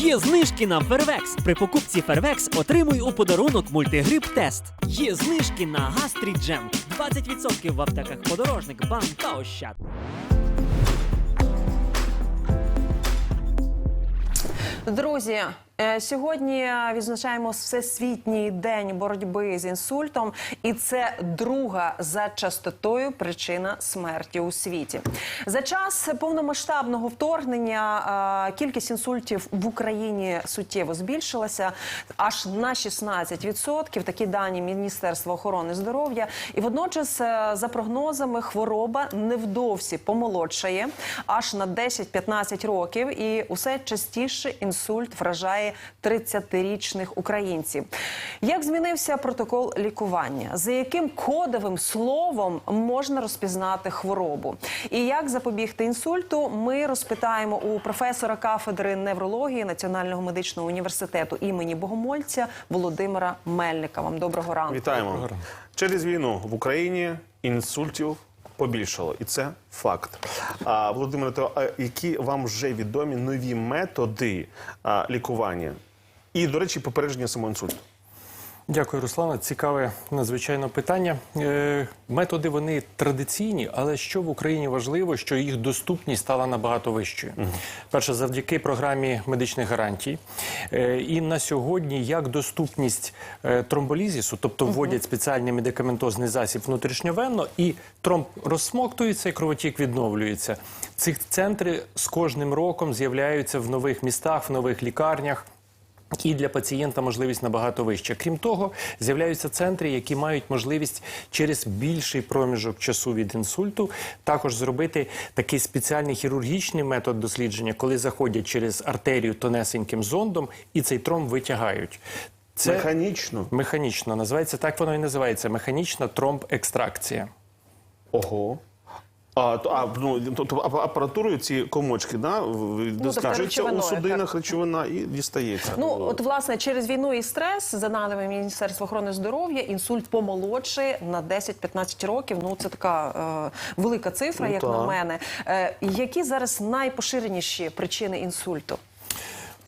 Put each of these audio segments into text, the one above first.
Є знижки на Фервекс. При покупці Фервекс отримуй у подарунок мультигрип тест. Є знижки на Гастріджем. 20% в аптеках подорожник, банк та ощад. Друзі, сьогодні відзначаємо Всесвітній день боротьби з інсультом, і це друга за частотою причина смерті у світі. За час повномасштабного вторгнення е, кількість інсультів в Україні суттєво збільшилася аж на 16%. Такі дані Міністерства охорони здоров'я. І водночас, е, за прогнозами, хвороба невдовзі помолодшає аж на 10-15 років, і усе частіше інсульт вражає 30-річних українців. Як змінився протокол лікування? За яким кодовим словом можна розпізнати хворобу? І як запобігти інсульту? Ми розпитаємо у професора кафедри неврології Національного медичного університету імені Богомольця Володимира Мельника. Вам доброго ранку. Вітаємо. Через війну в Україні інсультів побільшало, і це факт. А, Володимире, то які вам вже відомі нові методи а, лікування? І, до речі, попередження самоінсульту. Дякую, Руслана. Цікаве надзвичайно питання. Е, методи вони традиційні, але що в Україні важливо, що їх доступність стала набагато вищою. Перше, завдяки програмі медичних гарантій. Е, і на сьогодні як доступність е, тромболізісу, тобто вводять спеціальний медикаментозний засіб внутрішньовенно, і тромб розсмоктується, і кровотік відновлюється. Цих центри з кожним роком з'являються в нових містах, в нових лікарнях. І для пацієнта можливість набагато вища. Крім того, з'являються центри, які мають можливість через більший проміжок часу від інсульту також зробити такий спеціальний хірургічний метод дослідження, коли заходять через артерію тонесеньким зондом і цей тромб витягають. Це Механічно. механічно називається так, воно і називається механічна тромб-екстракція. Ого. А, то, а, ну, тобто ап- апаратурою ці комочки да, в- досліджуються у речовиною, судинах речовина і дістається. Ну от власне через війну і стрес, за даними Міністерства охорони здоров'я, інсульт помолодшає на 10-15 років. Ну це така е, велика цифра, Ну, як на мене. Е, які зараз найпоширеніші причини інсульту?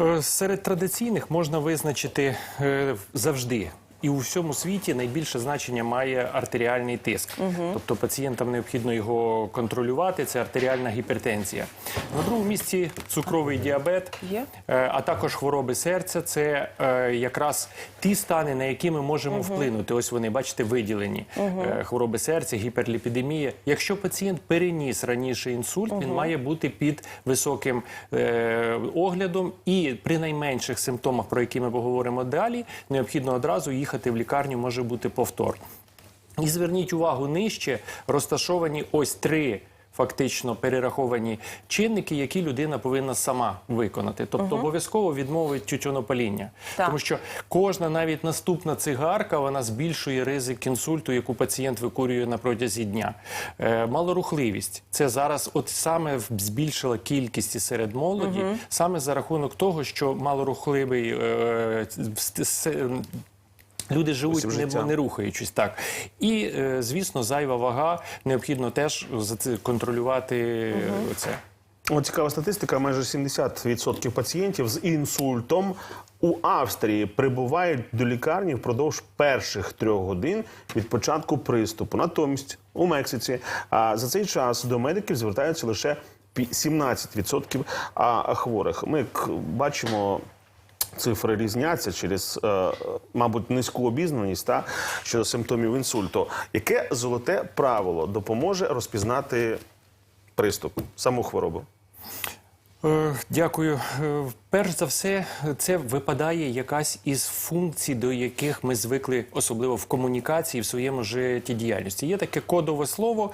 Е, Серед традиційних можна визначити е, завжди. І у всьому світі найбільше значення має артеріальний тиск. Тобто пацієнтам необхідно його контролювати. Це артеріальна гіпертензія. На другому місці цукровий діабет, Є. е, а також хвороби серця. Це е, якраз ті стани, на які ми можемо вплинути. Ось вони, бачите, виділені. Е, Хвороби серця, гіперліпідемія. Якщо пацієнт переніс раніше інсульт, він має бути під високим е, оглядом, і при найменших симптомах, про які ми поговоримо далі, необхідно одразу їхати в лікарню, може бути повтор. І зверніть увагу нижче, розташовані ось три. Фактично перераховані чинники, які людина повинна сама виконати. Тобто обов'язково відмовить тютюнопаління. Так. Тому що кожна навіть наступна цигарка вона збільшує ризик інсульту, яку пацієнт викурює на протязі дня. Е, малорухливість це зараз, от саме збільшила кількість і серед молоді, саме за рахунок того, що малорухливий е, с- Люди живуть не, не рухаючись так. І, е, звісно, зайва вага необхідно теж за це контролювати це. От цікава статистика: майже 70% пацієнтів з інсультом у Австрії прибувають до лікарні впродовж перших трьох годин від початку приступу. Натомість у Мексиці а, за цей час до медиків звертаються лише пі- 17% а, хворих. Ми бачимо. Цифри різняться через, е, мабуть, низьку обізнаність та щодо симптомів інсульту. Яке золоте правило допоможе розпізнати приступ, саму хворобу? Е, Дякую. Е, Перш за все, це випадає якась із функцій, до яких ми звикли, особливо в комунікації, в своєму життєдіяльності. Є таке кодове слово,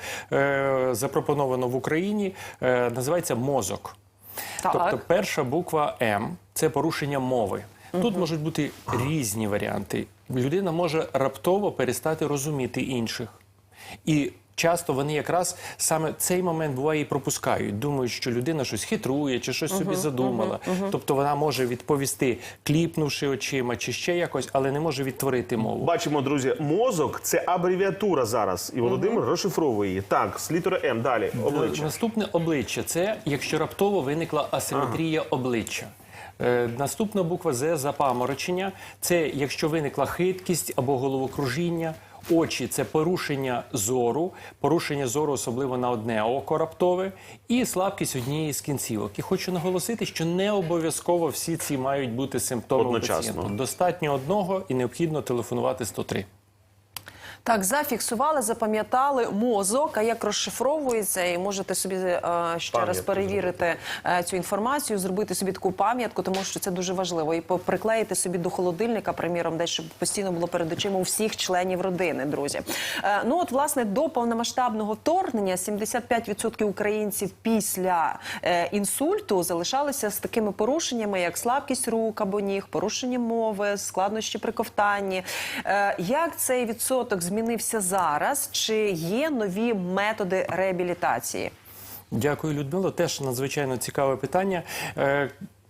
запропоновано в Україні, називається мозок. Так. Тобто перша буква М це порушення мови. Тут можуть бути різні варіанти. Людина може раптово перестати розуміти інших. І часто вони якраз саме цей момент буває і пропускають. Думають, що людина щось хитрує чи щось собі задумала. Тобто вона може відповісти, кліпнувши очима чи ще якось, але не може відтворити мову. Бачимо, друзі, мозок це абревіатура зараз. І Володимир розшифровує її. Так, з літери М. Далі обличчя. Наступне обличчя це якщо раптово виникла асиметрія обличчя. Е, Наступна буква З запаморочення. Це якщо виникла хиткість або головокружіння. Очі це порушення зору, порушення зору, особливо на одне око раптове, і слабкість однієї з кінцівок. І хочу наголосити, що не обов'язково всі ці мають бути симптоми Одночасно. пацієнта. Достатньо одного і необхідно телефонувати 103. Так, зафіксували, запам'ятали мозок. А як розшифровується, і можете собі е, ще раз перевірити е, цю інформацію, зробити собі таку пам'ятку, тому що це дуже важливо. І приклеїти собі до холодильника, приміром, десь щоб постійно було перед очима у всіх членів родини, друзі. Е, ну от власне до повномасштабного вторгнення 75% українців після е, інсульту залишалися з такими порушеннями, як слабкість рук або ніг, порушення мови, складнощі при ковтанні. Е, як цей відсоток змінився зараз? Чи є нові методи реабілітації? Дякую, Людмило. Теж надзвичайно цікаве питання.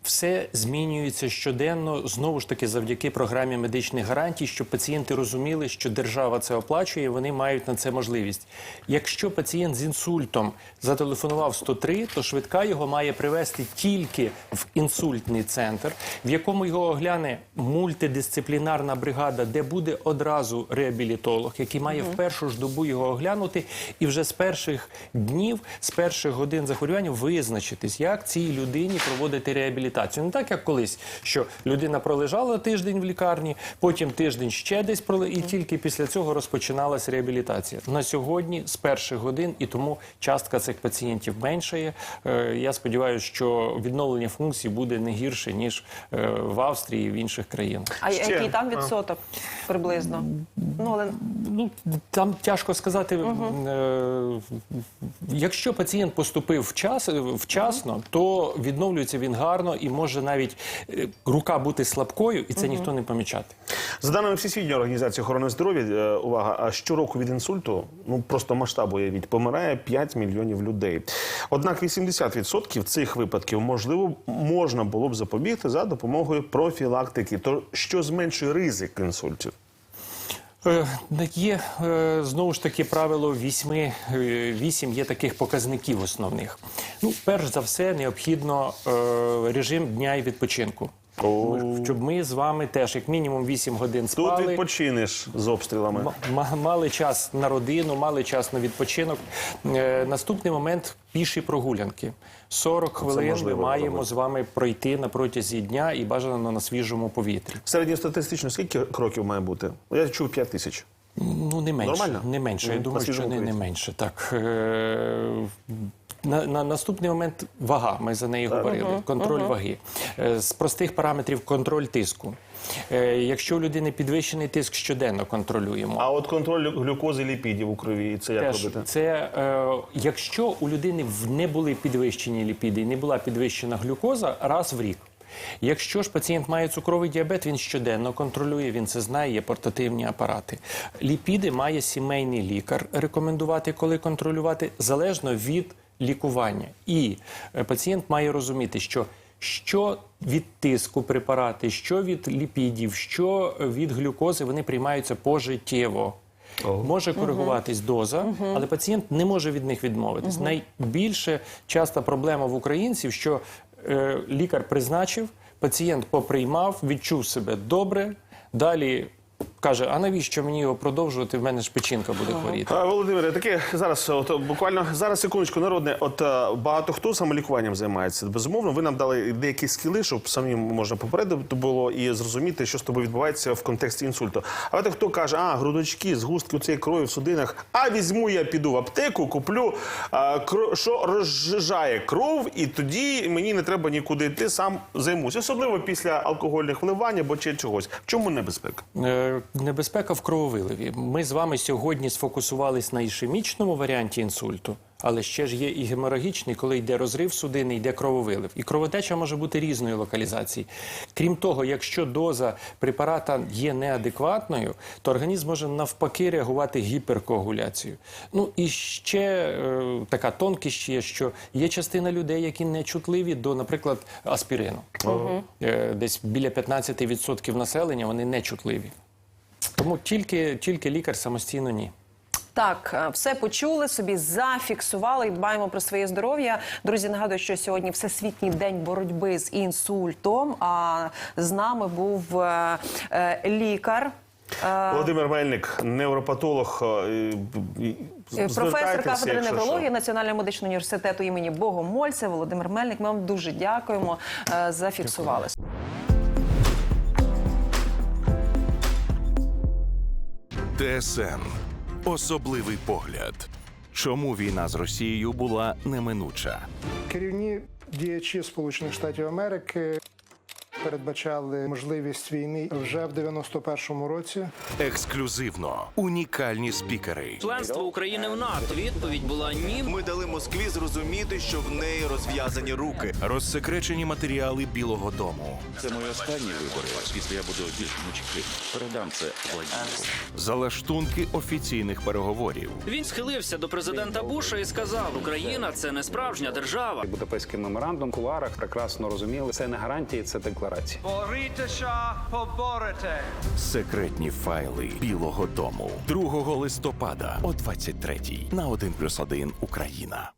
Все змінюється щоденно знову ж таки завдяки програмі медичних гарантій, щоб пацієнти розуміли, що держава це оплачує, і вони мають на це можливість. Якщо пацієнт з інсультом зателефонував 103, то швидка його має привести тільки в інсультний центр, в якому його огляне мультидисциплінарна бригада, де буде одразу реабілітолог, який має в першу ж добу його оглянути, і вже з перших днів, з перших годин захворювання визначитись, як цій людині проводити реабілітацію. Не так, як колись, що людина пролежала тиждень в лікарні, потім тиждень ще десь проле, і тільки після цього розпочиналась реабілітація. На сьогодні з перших годин, і тому частка цих пацієнтів меншає. Е, Я сподіваюся, що відновлення функцій буде не гірше ніж е, в Австрії і в інших країнах. А Ще. який там відсоток приблизно? Ну але Ну там тяжко сказати. Е, якщо пацієнт поступив вчас, вчасно, то відновлюється він гарно і може навіть е, рука бути слабкою, і це ніхто не помічати. За даними Всесвітньої організації охорони здоров'я, е, увага, а щороку від інсульту, ну просто масштабу уявіть, помирає 5 мільйонів людей. Однак 80% цих випадків можливо можна було б запобігти за допомогою профілактики. То що зменшує ризик інсультів? Е, Є е, знову ж таки правило вісьми, е, вісім є таких показників основних. Ну, перш за все, необхідно режим дня і відпочинку. Щоб ми з вами теж як мінімум 8 годин Тут спали. відпочинеш з обстрілами. М- м- мали час на родину, мали час на відпочинок. Е, наступний момент піші прогулянки. 40 хвилин ми можливо маємо з вами пройти на протязі дня і бажано на свіжому повітрі. Середньостатистично скільки кроків має бути? Я чув 5 тисяч. Ну не менше. Нормально? Не менше. Я думаю, що не, менше. Так. Е, на, на наступний момент вага. Ми за неї говорили. Контроль ваги. Е, З простих параметрів контроль тиску. Е, Якщо у людини підвищений тиск, щоденно контролюємо. А от контроль глюкози ліпідів у крові, це як Теж робити? це е, якщо у людини в- не були підвищені ліпіди і не була підвищена глюкоза раз в рік. Якщо ж пацієнт має цукровий діабет, він щоденно контролює, він це знає, є портативні апарати. Ліпіди має сімейний лікар рекомендувати, коли контролювати, залежно від лікування. І е, пацієнт має розуміти, що що від тиску препарати, що від ліпідів, що від глюкози, вони приймаються пожиттєво. Може коригуватись доза, але пацієнт не може від них відмовитись. Найбільше часта проблема в українців, що е, лікар призначив, пацієнт поприймав, відчув себе добре. Далі каже: а навіщо мені його продовжувати? В мене ж печінка буде хворіти. А, Володимире, таке зараз, от буквально зараз секундочку, народне. От е, багато хто самолікуванням займається. Безумовно, ви нам дали деякі скіли, щоб самим можна попередити було і зрозуміти, що з тобою відбувається в контексті інсульту. А от хто каже, а грудочки, згустки цієї крові в судинах, а візьму я піду в аптеку, куплю, а, кро- що розжижає кров, і тоді мені не треба нікуди йти, сам займусь. Особливо після алкогольних вливань або чи чогось. В чому небезпека? Небезпека в крововиливі. Ми з вами сьогодні сфокусувались на ішемічному варіанті інсульту, але ще ж є і геморагічний, коли йде розрив судини, йде крововилив. І кровотеча може бути різної локалізації. Крім того, якщо доза препарата є неадекватною, то організм може навпаки реагувати гіперкоагуляцією. Ну і ще е, така тонкість є, що є частина людей, які не чутливі до, наприклад, аспірину. Е, Десь біля 15% населення вони не чутливі. Тому тільки, тільки лікар самостійно ні. Так, е, все почули, собі зафіксували і дбаємо про своє здоров'я. Друзі, нагадую, що сьогодні Всесвітній день боротьби з інсультом. А з нами був е, е, лікар. е, Володимир Мельник, невропатолог. е, Професор кафедри неврології. Національного медичного університету імені Богомольця Володимир Мельник. Ми вам дуже дякуємо. е, ТСН особливий погляд. Чому війна з Росією була неминуча? Керівні діячі Сполучених Штатів Америки передбачали можливість війни вже в 91-му році. Ексклюзивно унікальні спікери. Членство України в НАТО. Відповідь була ні. Ми дали Москві зрозуміти, що в неї розв'язані руки. Розсекречені матеріали Білого Дому. Це мої останні вибори. Після я буду більш мучки. Передам це Владимиру. Залаштунки офіційних переговорів. Він схилився до президента Буша і сказав: Україна це не справжня держава. Будапештський меморандум в кулуарах прекрасно розуміли. Це не гарантії, це декларації. Борітеся, поборете. Секретні файли Білого Дому 2 листопада о 23 на 1+,1 Україна.